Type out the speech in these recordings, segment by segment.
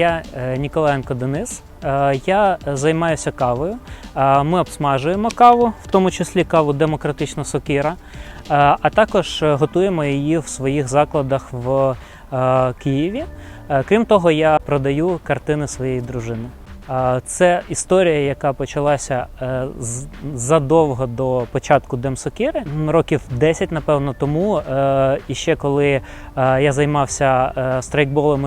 Я е, Ніколаєнко Денис. Е, Я займаюся кавою. Е, Ми обсмажуємо каву, в тому числі каву демократична сокира, а також готуємо її в своїх закладах в Києві. Крім того, я продаю картини своєї дружини. Це історія, яка почалася е, задовго до початку Демсокири, років 10, напевно, тому. Е, І ще коли е, я займався е,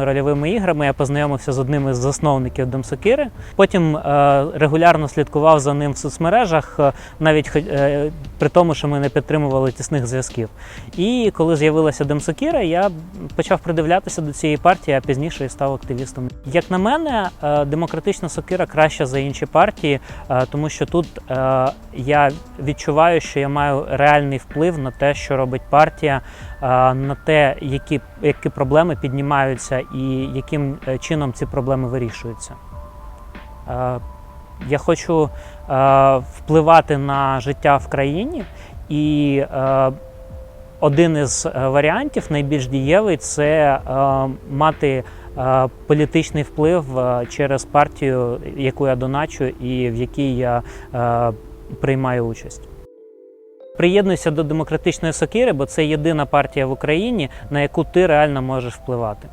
і рольовими іграми, я познайомився з одним із засновників Демсокири. Потім регулярно слідкував за ним в соцмережах, навіть при тому, що ми не підтримували тісних зв'язків. І коли з'явилася Демсокіра, я почав придивлятися до цієї партії, а пізніше і став активістом. Як на мене, е, демократична сокира краща за інші партії, е, тому що тут е, я відчуваю, що я маю реальний вплив на те, що робить партія, на те, які, які проблеми піднімаються і яким чином ці проблеми вирішуються. Я хочу е, впливати на життя в країні, і е, один із е, варіантів, найбільш дієвий, це е, мати е, політичний вплив е, через партію, яку я доначу і в якій я е, приймаю участь. Приєднуйся до демократичної сокири, бо це єдина партія в Україні, на яку ти реально можеш впливати.